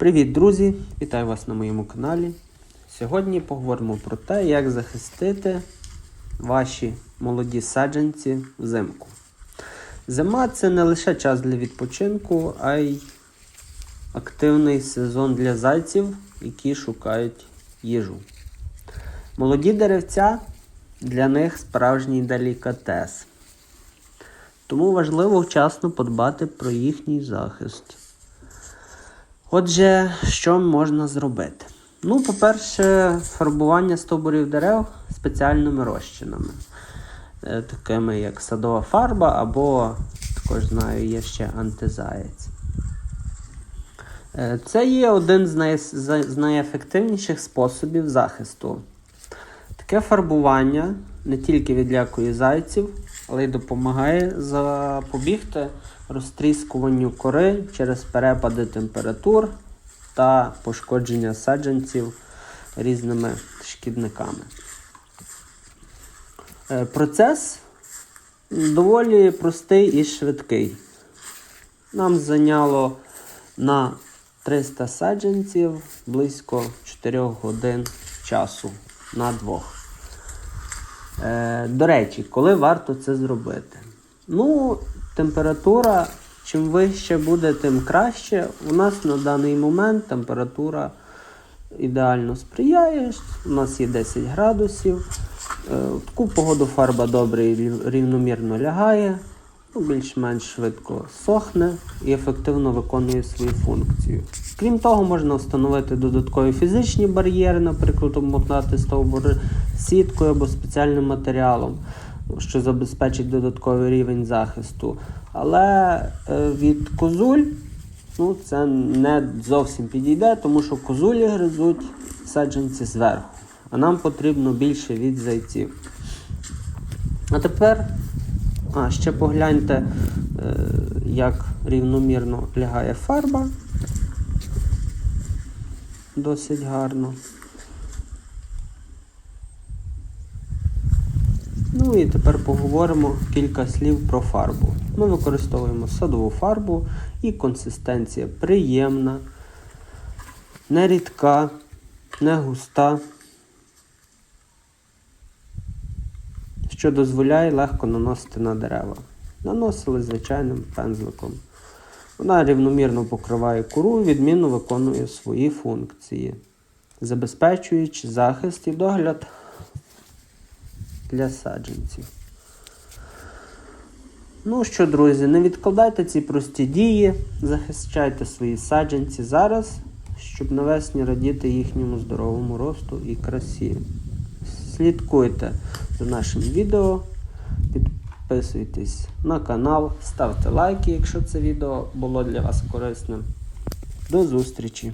Привіт, друзі! Вітаю вас на моєму каналі. Сьогодні поговоримо про те, як захистити ваші молоді саджанці взимку. Зима це не лише час для відпочинку, а й активний сезон для зайців, які шукають їжу. Молоді деревця для них справжній делікатес. Тому важливо вчасно подбати про їхній захист. Отже, що можна зробити? Ну, по-перше, фарбування стовбурів дерев спеціальними розчинами, Е, такими як садова фарба, або, також знаю, є ще антизаєць. Е, Це є один з, най... з найефективніших способів захисту. Таке фарбування не тільки відлякує зайців, але й допомагає запобігти розтріскуванню кори через перепади температур та пошкодження саджанців різними шкідниками. Е, Процес доволі простий і швидкий. Нам зайняло на 300 саджанців близько 4 годин часу на двох. Е, до речі, коли варто це зробити? Ну, температура, чим вище буде, тим краще. У нас на даний момент температура ідеально сприяє. У нас є 10 градусів. Е, таку погоду фарба добре і рівномірно лягає, ну, більш-менш швидко сохне і ефективно виконує свою функцію. Крім того, можна встановити додаткові фізичні бар'єри, наприклад, обмотати стовбури сіткою або спеціальним матеріалом, що забезпечить додатковий рівень захисту. Але е, від козуль ну, це не зовсім підійде, тому що козулі гризуть саджанці зверху. А нам потрібно більше від зайців. А тепер а, ще погляньте, е, як рівномірно лягає фарба. Досить гарно. Ну і тепер поговоримо кілька слів про фарбу. Ми використовуємо садову фарбу і консистенція приємна, не рідка, не густа, що дозволяє легко наносити на дерева. Наносили звичайним пензликом. Вона рівномірно покриває кору відмінно виконує свої функції, забезпечуючи захист і догляд для саджанців. Ну що, друзі, не відкладайте ці прості дії, захищайте свої саджанці зараз, щоб навесні радіти їхньому здоровому росту і красі. Слідкуйте за нашим відео, підписуйтесь на канал, ставте лайки, якщо це відео було для вас корисним. До зустрічі!